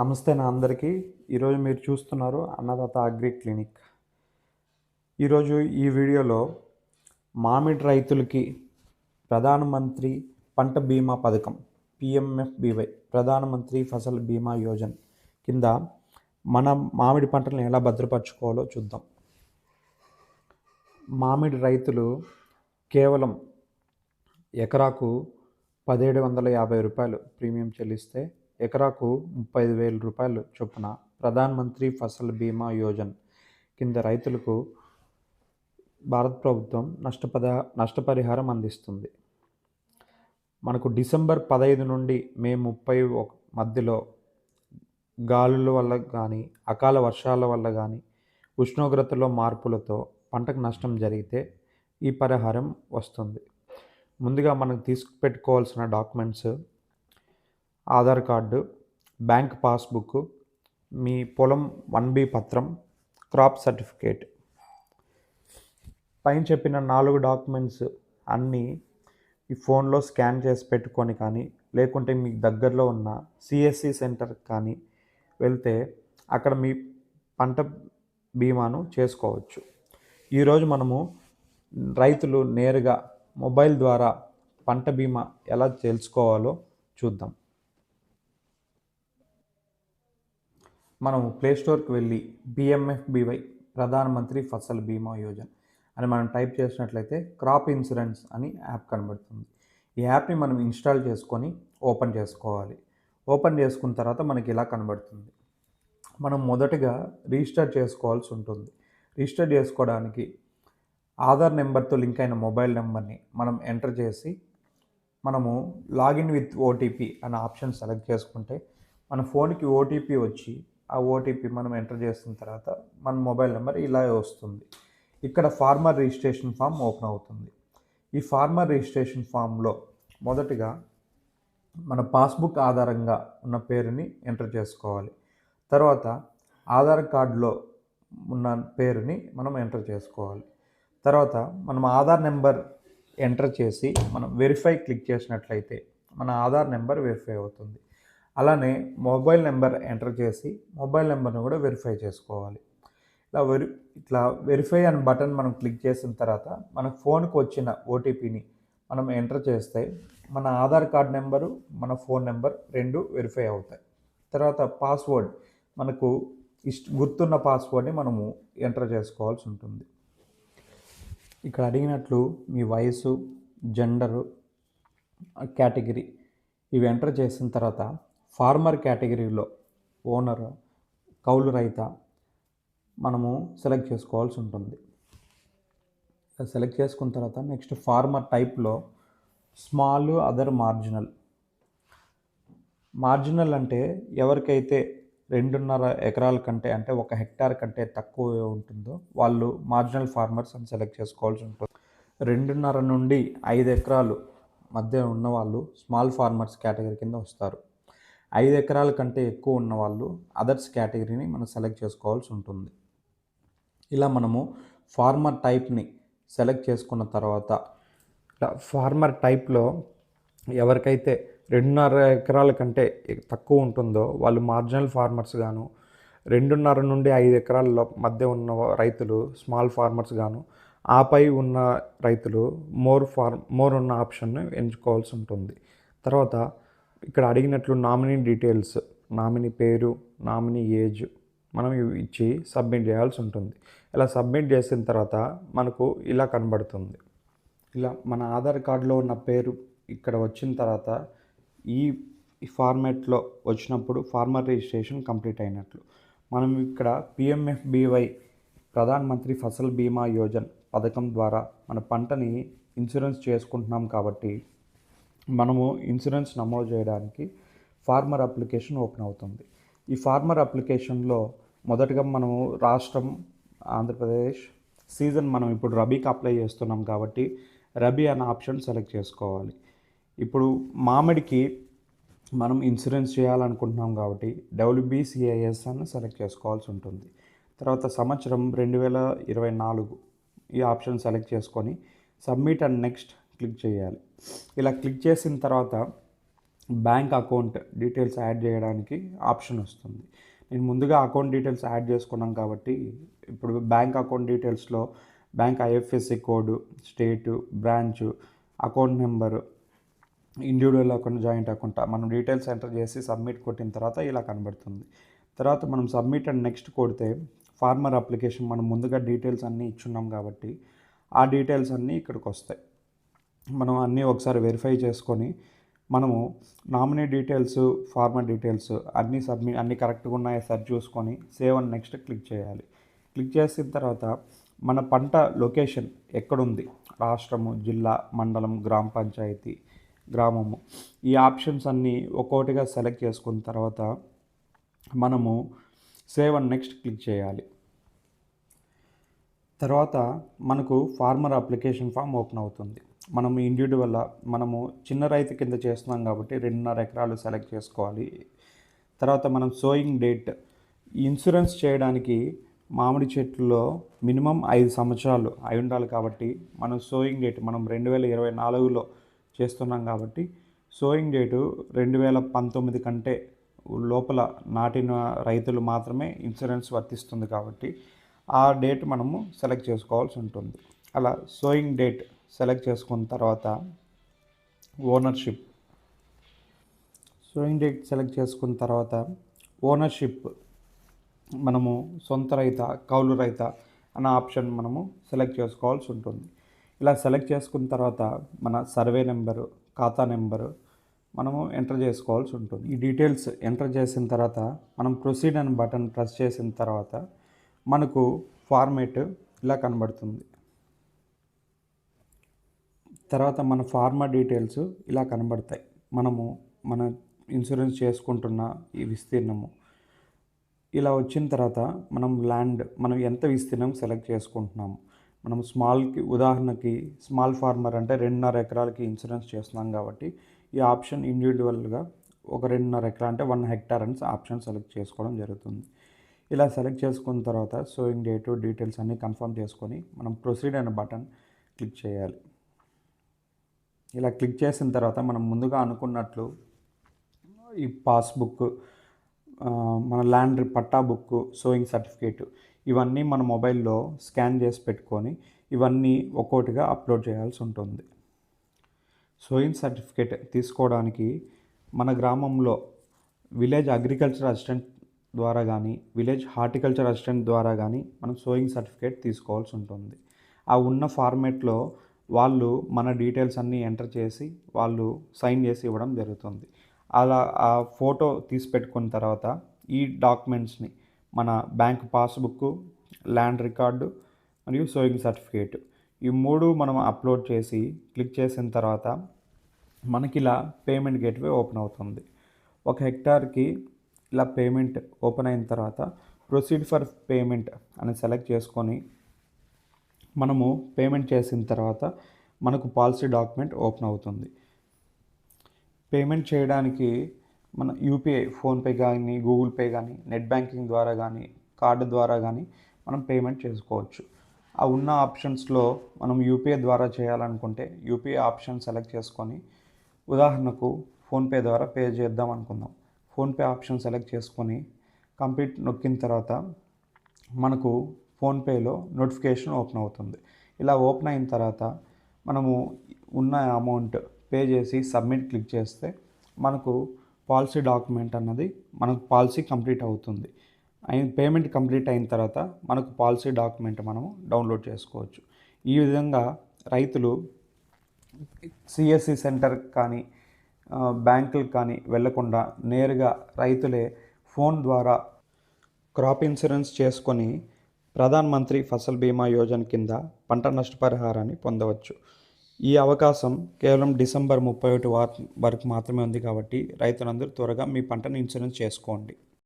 నమస్తే నా అందరికీ. ఈరోజు మీరు చూస్తున్నారు అన్నదాత అగ్రి క్లినిక్. ఈరోజు ఈ వీడియోలో మామిడి రైతులకి ప్రధానమంత్రి పంట బీమా పథకం పిఎంఎఫ్బివై ప్రధానమంత్రి ఫసల్ బీమా యోజన కింద మన మామిడి పంటలను ఎలా భద్రపరచుకోవాలో చూద్దాం. మామిడి రైతులు కేవలం ఎకరాకు పదిహేడు వందల యాభై రూపాయలు ప్రీమియం చెల్లిస్తే ఎకరాకు ముప్పై ఐదు వేల రూపాయలు చొప్పున ప్రధాన్ మంత్రి ఫసల్ బీమా యోజన కింద రైతులకు భారత ప్రభుత్వం నష్టపద నష్టపరిహారం అందిస్తుంది. మనకు డిసెంబర్ పదహైదు నుండి మే ముప్పై ఒక మధ్యలో గాలుల వల్ల కానీ అకాల వర్షాల వల్ల కానీ ఉష్ణోగ్రతలో మార్పులతో పంటకు నష్టం జరిగితే ఈ పరిహారం వస్తుంది. ముందుగా మనం తీసుకుపెట్టుకోవాల్సిన documents Aadhaar card bank passbook మీ పొలం వన్ బి పత్రం క్రాప్ సర్టిఫికేట్. పైన చెప్పిన నాలుగు డాక్యుమెంట్స్ అన్నీ ఈ ఫోన్లో స్కాన్ చేసి పెట్టుకొని కానీ లేకుంటే మీకు దగ్గరలో ఉన్న సిఎస్సి సెంటర్ కానీ వెళ్తే అక్కడ మీ పంట బీమాను చేసుకోవచ్చు. ఈరోజు మనము రైతులు నేరుగా మొబైల్ ద్వారా పంట బీమా ఎలా తెలుసుకోవాలో చూద్దాం. మనం ప్లేస్టోర్కి వెళ్ళి బిఎంఎఫ్బివై ప్రధానమంత్రి ఫసల్ బీమా యోజన అని మనం టైప్ చేసినట్లయితే క్రాప్ ఇన్సూరెన్స్ అని యాప్ కనబడుతుంది. ఈ యాప్ని మనం ఇన్స్టాల్ చేసుకొని ఓపెన్ చేసుకోవాలి. ఓపెన్ చేసుకున్న తర్వాత మనకి ఇలా కనబడుతుంది. మనం మొదటగా రిజిస్టర్ చేసుకోవాల్సి ఉంటుంది. రిజిస్టర్ చేసుకోవడానికి ఆధార్ నెంబర్తో లింక్ అయిన మొబైల్ నెంబర్ని మనం ఎంటర్ చేసి మనము లాగిన్ విత్ ఓటీపీ అనే ఆప్షన్ సెలెక్ట్ చేసుకుంటే మన ఫోన్కి ఓటీపీ వచ్చి ఆ ఓటీపీ మనం ఎంటర్ చేసిన తర్వాత మన మొబైల్ నెంబర్ ఇలా వస్తుంది. ఇక్కడ ఫార్మర్ రిజిస్ట్రేషన్ ఫామ్ ఓపెన్ అవుతుంది. ఈ ఫార్మర్ రిజిస్ట్రేషన్ ఫామ్లో మొదటిగా మన పాస్బుక్ ఆధారంగా ఉన్న పేరుని ఎంటర్ చేసుకోవాలి. తర్వాత ఆధార్ కార్డులో ఉన్న పేరుని మనం ఎంటర్ చేసుకోవాలి. తర్వాత మనం ఆధార్ నెంబర్ ఎంటర్ చేసి మనం వెరిఫై క్లిక్ చేసినట్లయితే మన ఆధార్ నెంబర్ వెరిఫై అవుతుంది. అలానే మొబైల్ నెంబర్ ఎంటర్ చేసి మొబైల్ నెంబర్ని కూడా వెరిఫై చేసుకోవాలి. ఇలా వెరి ఇట్లా వెరిఫై అనే బటన్ మనం క్లిక్ చేసిన తర్వాత మన ఫోన్కి వచ్చిన ఓటీపీని మనం ఎంటర్ చేస్తే మన ఆధార్ కార్డ్ నెంబరు మన ఫోన్ నెంబర్ రెండు వెరిఫై అవుతాయి. తర్వాత పాస్వర్డ్ మనకు ఇష్ట గుర్తున్న పాస్వర్డ్ని మనము ఎంటర్ చేసుకోవాల్సి ఉంటుంది. ఇక్కడ అడిగినట్లు మీ వయసు జెండరు కేటగిరీ ఇవి ఎంటర్ చేసిన తర్వాత ఫార్మర్ కేటగిరీలో ఓనర్ కౌలు రైత మనము సెలెక్ట్ చేసుకోవాల్సి ఉంటుంది. సెలెక్ట్ చేసుకున్న తర్వాత నెక్స్ట్ ఫార్మర్ టైప్లో స్మాల్ అదర్ మార్జినల్. మార్జినల్ అంటే ఎవరికైతే రెండున్నర ఎకరాల కంటే అంటే ఒక హెక్టార్ కంటే తక్కువ ఉంటుందో వాళ్ళు మార్జినల్ ఫార్మర్స్ అని సెలెక్ట్ చేసుకోవాల్సి ఉంటుంది. రెండున్నర నుండి ఐదు ఎకరాలు మధ్య ఉన్న వాళ్ళు స్మాల్ ఫార్మర్స్ కేటగిరీ కింద వస్తారు. ఐదు ఎకరాల కంటే ఎక్కువ ఉన్న వాళ్ళు అదర్స్ కేటగిరీని మనం సెలెక్ట్ చేసుకోవాల్సి ఉంటుంది. ఇలా మనము ఫార్మర్ టైప్ని సెలెక్ట్ చేసుకున్న తర్వాత ఫార్మర్ టైప్లో ఎవరికైతే రెండున్నర ఎకరాల కంటే తక్కువ ఉంటుందో వాళ్ళు మార్జినల్ ఫార్మర్స్ గాను రెండున్నర నుండి ఐదు ఎకరాల మధ్య ఉన్న రైతులు స్మాల్ ఫార్మర్స్ గాను ఆపై ఉన్న రైతులు మోర్ ఫార్ మోర్ ఉన్న ఆప్షన్ను ఎంచుకోవాల్సి ఉంటుంది. తర్వాత ఇక్కడ అడిగినట్లు నామినీ డీటెయిల్స్ నామినీ పేరు నామినీ ఏజ్ మనం ఇచ్చి సబ్మిట్ చేయాల్సి ఉంటుంది. ఇలా సబ్మిట్ చేసిన తర్వాత మనకు ఇలా కనబడుతుంది. ఇలా మన ఆధార్ కార్డులో ఉన్న పేరు ఇక్కడ వచ్చిన తర్వాత ఈ ఫార్మాట్లో వచ్చినప్పుడు ఫార్మర్ రిజిస్ట్రేషన్ కంప్లీట్ అయినట్లు. మనం ఇక్కడ పిఎంఎఫ్బివై ప్రధాన్ మంత్రి ఫసల్ బీమా యోజన పథకం ద్వారా మన పంటని ఇన్సూరెన్స్ చేసుకుంటున్నాం కాబట్టి మనము ఇన్సూరెన్స్ నమోదు చేయడానికి ఫార్మర్ అప్లికేషన్ ఓపెన్ అవుతుంది. ఈ ఫార్మర్ అప్లికేషన్లో మొదటగా మనము రాష్ట్రం ఆంధ్రప్రదేశ్ సీజన్ మనం ఇప్పుడు రబీకి అప్లై చేస్తున్నాం కాబట్టి రబీ అనే ఆప్షన్ సెలెక్ట్ చేసుకోవాలి. ఇప్పుడు మామిడికి మనం ఇన్సూరెన్స్ చేయాలనుకుంటున్నాం కాబట్టి డబ్ల్యూబీసీఐఎస్ అని సెలెక్ట్ చేసుకోవాల్సి ఉంటుంది. తర్వాత సంవత్సరం రెండు వేల ఇరవై నాలుగు ఈ ఆప్షన్ సెలెక్ట్ చేసుకొని సబ్మిట్ అండ్ నెక్స్ట్ క్లిక్ చేయాలి. ఇలా క్లిక్ చేసిన తర్వాత బ్యాంక్ అకౌంట్ డీటెయిల్స్ యాడ్ చేయడానికి ఆప్షన్ వస్తుంది. నేను ముందుగా అకౌంట్ డీటెయిల్స్ యాడ్ చేసుకున్నాం కాబట్టి ఇప్పుడు bank account డీటెయిల్స్లో bank IFSC code state branch account number individual account joint account మనం డీటెయిల్స్ ఎంటర్ చేసి సబ్మిట్ కొట్టిన తర్వాత ఇలా కనబడుతుంది. తర్వాత మనం సబ్మిట్ అండ్ నెక్స్ట్ కొడితే ఫార్మర్ అప్లికేషన్ మనం ముందుగా డీటెయిల్స్ అన్నీ ఇచ్చున్నాం కాబట్టి ఆ డీటెయిల్స్ అన్నీ ఇక్కడికి వస్తాయి. మనం అన్నీ ఒకసారి వెరిఫై చేసుకొని మనము నామినీ డీటెయిల్స్ ఫార్మర్ డీటెయిల్స్ అన్నీ సబ్మిట్ అన్నీ కరెక్ట్గా ఉన్నాయో సరి చూసుకొని సేవ్ అని నెక్స్ట్ క్లిక్ చేయాలి. క్లిక్ చేసిన తర్వాత మన పంట లొకేషన్ ఎక్కడుంది? రాష్ట్రము జిల్లా మండలం గ్రామ పంచాయతీ గ్రామము. ఈ ఆప్షన్స్ అన్నీ ఒక్కొక్కటిగా సెలెక్ట్ చేసుకున్న తర్వాత మనము సేవ్ అండ్ నెక్స్ట్ క్లిక్ చేయాలి. తర్వాత మనకు ఫార్మర్ అప్లికేషన్ ఫామ్ ఓపెన్ అవుతుంది. మనం ఇండివిజువల్ మనము చిన్న రైతు కింద చేస్తున్నాం కాబట్టి రెండున్నర ఎకరాలు సెలెక్ట్ చేసుకోవాలి. తర్వాత మనం సోయింగ్ డేట్ ఇన్సూరెన్స్ చేయడానికి మామిడి చెట్లలో మినిమం ఐదు సంవత్సరాలు అయి ఉండాలి కాబట్టి మనం సోయింగ్ డేట్ మనం రెండు వేల ఇరవై నాలుగులో చేస్తున్నాం కాబట్టి సోయింగ్ డేటు రెండు వేల పంతొమ్మిది కంటే లోపల నాటిన రైతులు మాత్రమే ఇన్సూరెన్స్ వర్తిస్తుంది కాబట్టి ఆ డేట్ మనము సెలెక్ట్ చేసుకోవాల్సి ఉంటుంది. అలా సోయింగ్ డేట్ సెలెక్ట్ చేసుకున్న తర్వాత ఓనర్షిప్. సోయింగ్ డేట్ సెలెక్ట్ చేసుకున్న తర్వాత ఓనర్షిప్ మనము సొంత రైత కౌలు రైత అన్న ఆప్షన్ మనము సెలెక్ట్ చేసుకోవాల్సి ఉంటుంది. ఇలా సెలెక్ట్ చేసుకున్న తర్వాత మన సర్వే నెంబరు ఖాతా నెంబరు మనము ఎంటర్ చేసుకోవాల్సి ఉంటుంది. ఈ డీటెయిల్స్ ఎంటర్ చేసిన తర్వాత మనం ప్రొసీడ్ అని బటన్ ప్రెస్ చేసిన తర్వాత మనకు ఫార్మేట్ ఇలా కనబడుతుంది. తర్వాత మన ఫార్మా డీటెయిల్స్ ఇలా కనబడతాయి. మనము మన ఇన్సూరెన్స్ చేసుకుంటున్న ఈ విస్తీర్ణము. ఇలా వచ్చిన తర్వాత మనం ల్యాండ్ మనం ఎంత విస్తీర్ణం సెలెక్ట్ చేసుకుంటున్నాము. మనం స్మాల్కి ఉదాహరణకి స్మాల్ ఫార్మర్ అంటే రెండున్నర ఎకరాలకి ఇన్సూరెన్స్ చేస్తున్నాం కాబట్టి ఈ ఆప్షన్ ఇండివిజువల్గా ఒక రెండున్నర ఎకరా అంటే వన్ హెక్టార్ అని ఆప్షన్ సెలెక్ట్ చేసుకోవడం జరుగుతుంది. ఇలా సెలెక్ట్ చేసుకున్న తర్వాత సోయింగ్ డేటు డీటెయిల్స్ అన్నీ కన్ఫర్మ్ చేసుకొని మనం ప్రొసీడ్ అనే బటన్ క్లిక్ చేయాలి. ఇలా క్లిక్ చేసిన తర్వాత మనం ముందుగా అనుకున్నట్లు ఈ పాస్బుక్ మన land patta book sowing certificate ఇవన్నీ మన మొబైల్లో స్కాన్ చేసి పెట్టుకొని ఇవన్నీ ఒక్కోటిగా అప్లోడ్ చేయాల్సి ఉంటుంది. సోయింగ్ సర్టిఫికేట్ తీసుకోవడానికి మన గ్రామంలో విలేజ్ అగ్రికల్చర్ అసిస్టెంట్ ద్వారా కానీ విలేజ్ హార్టికల్చర్ అసిస్టెంట్ ద్వారా కానీ మనం సోయింగ్ సర్టిఫికేట్ తీసుకోవాల్సి ఉంటుంది. ఆ ఉన్న ఫార్మేట్లో వాళ్ళు మన డీటెయిల్స్ అన్నీ ఎంటర్ చేసి వాళ్ళు సైన్ చేసి ఇవ్వడం జరుగుతుంది. అలా ఆ ఫోటో తీసి పెట్టుకున్న తర్వాత ఈ డాక్యుమెంట్స్ని మన బ్యాంక్ పాస్బుక్ ల్యాండ్ రికార్డు మరియు సోయింగ్ సర్టిఫికేట్ ఈ మూడు మనం అప్లోడ్ చేసి క్లిక్ చేసిన తర్వాత మనకి ఇలా పేమెంట్ గేట్వే ఓపెన్ అవుతుంది. ఒక హెక్టార్కి ఇలా పేమెంట్ ఓపెన్ అయిన తర్వాత ప్రొసీడ్ ఫర్ పేమెంట్ అని సెలెక్ట్ చేసుకొని మనము పేమెంట్ చేసిన తర్వాత మనకు పాలసీ డాక్యుమెంట్ ఓపెన్ అవుతుంది. పేమెంట్ చేయడానికి మన యూపీఐ ఫోన్పే కానీ గూగుల్ పే కానీ నెట్ బ్యాంకింగ్ ద్వారా కానీ కార్డు ద్వారా కానీ మనం పేమెంట్ చేసుకోవచ్చు. ఆ ఉన్న ఆప్షన్స్లో మనం యూపీఐ ద్వారా చేయాలనుకుంటే యూపీఐ ఆప్షన్ సెలెక్ట్ చేసుకొని ఉదాహరణకు ఫోన్పే ద్వారా పే చేద్దాం అనుకుందాం. ఫోన్పే ఆప్షన్ సెలెక్ట్ చేసుకొని కంప్లీట్ నొక్కిన తర్వాత మనకు ఫోన్పేలో నోటిఫికేషన్ ఓపెన్ అవుతుంది. ఇలా ఓపెన్ అయిన తర్వాత మనము ఉన్న అమౌంట్ పే చేసి సబ్మిట్ క్లిక్ చేస్తే మనకు పాలసీ డాక్యుమెంట్ అన్నది మనకు పాలసీ కంప్లీట్ అవుతుంది. అయిన పేమెంట్ కంప్లీట్ అయిన తర్వాత మనకు పాలసీ డాక్యుమెంట్ మనము డౌన్లోడ్ చేసుకోవచ్చు. ఈ విధంగా రైతులు సిఎస్సి సెంటర్ కానీ బ్యాంకులకు కానీ వెళ్ళకుండా నేరుగా రైతులే ఫోన్ ద్వారా క్రాప్ ఇన్సూరెన్స్ చేసుకొని ప్రధాన్ మంత్రి ఫసల్ బీమా యోజన కింద పంట నష్టపరిహారాన్ని పొందవచ్చు. ఈ అవకాశం కేవలం డిసెంబర్ ముప్పై ఒకటి వరకు మాత్రమే ఉంది కాబట్టి రైతులందరూ త్వరగా మీ పంటను ఇన్సూరెన్స్ చేసుకోండి.